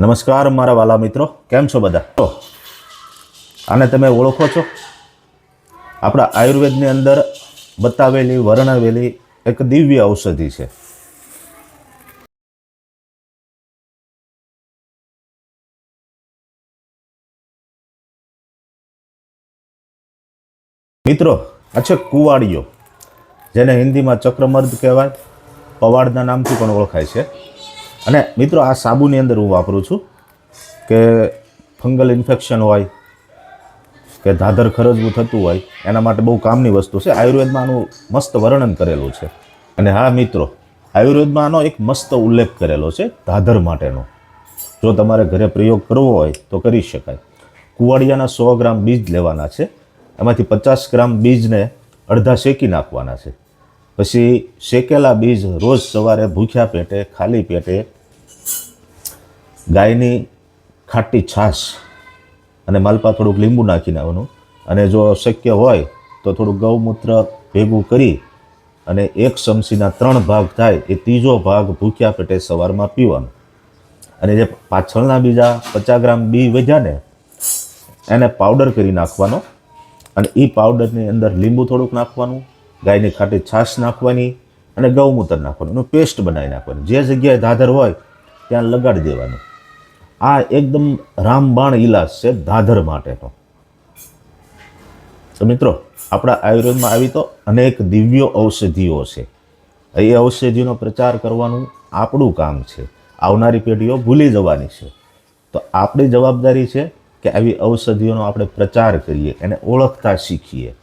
નમસ્કાર મારા વાલા મિત્રો, કેમ છો બધા? તો, આને તમે ઓળખો છો? આપણા આયુર્વેદની અંદર બતાવેલી, વર્ણવેલી એક દિવ્ય ઔષધિ છે. મિત્રો, આ છે કુવાડિયો જેને હિન્દીમાં ચક્રમર્દ કહેવાય. પવાડના નામથી પણ ઓળખાય છે. અને મિત્રો, આ સાબુની અંદર હું વાપરું છું કે ફંગલ ઇન્ફેક્શન હોય, કે ધાધર ખરજવું થતું હોય, એના માટે બહુ કામની વસ્તુ છે. આયુર્વેદમાં આનું મસ્ત વર્ણન કરેલું છે. અને હા, મિત્રો, આયુર્વેદમાં આનો એક મસ્ત ઉલ્લેખ કરેલો છે, ધાધર માટેનો. જો તમારે ઘરે પ્રયોગ કરવો હોય તો કરી શકાય. કુવાડિયાના સો ગ્રામ બીજ લેવાના છે. એમાંથી પચાસ ગ્રામ બીજને અડધા શેકી નાખવાના છે. પછી શેકેલા બીજ રોજ સવારે ભૂખ્યા પેટે, ખાલી પેટે ગાયની ખાટી છાશ અને માલપા થોડુંક લીંબુ નાખી નાખવાનું અને જો શક્ય હોય તો થોડુંક ગૌમૂત્ર ભેગું કરી અને એક ચમચીના ત્રણ ભાગ થાય એ ત્રીજો ભાગ ભૂખ્યા પેટે સવારમાં પીવાનો. અને જે પાછળના બીજા પચાસ ગ્રામ બી વધ્યા ને, એને પાવડર કરી નાખવાનો. અને એ પાવડરની અંદર લીંબુ થોડુંક નાખવાનું. ગાયની ખાટી છાશ નાખવાની અને ગૌમૂત્ર નાખવાનું. એનું પેસ્ટ બનાવી નાખવાનું. જે જગ્યાએ ધાધર હોય ત્યાં લગાડી દેવાનું. આ એકદમ રામબાણ ઇલાજ છે ધાધર માટેનો. તો મિત્રો, આપણા આયુર્વેદમાં આવી તો અનેક દિવ્ય ઔષધિઓ છે. એ ઔષધિઓનો પ્રચાર કરવાનું આપણું કામ છે. આવનારી પેઢીઓ ભૂલી જવાની છે. તો આપણી જવાબદારી છે કે આવી ઔષધિઓનો આપણે પ્રચાર કરીએ, એને ઓળખતા શીખીએ.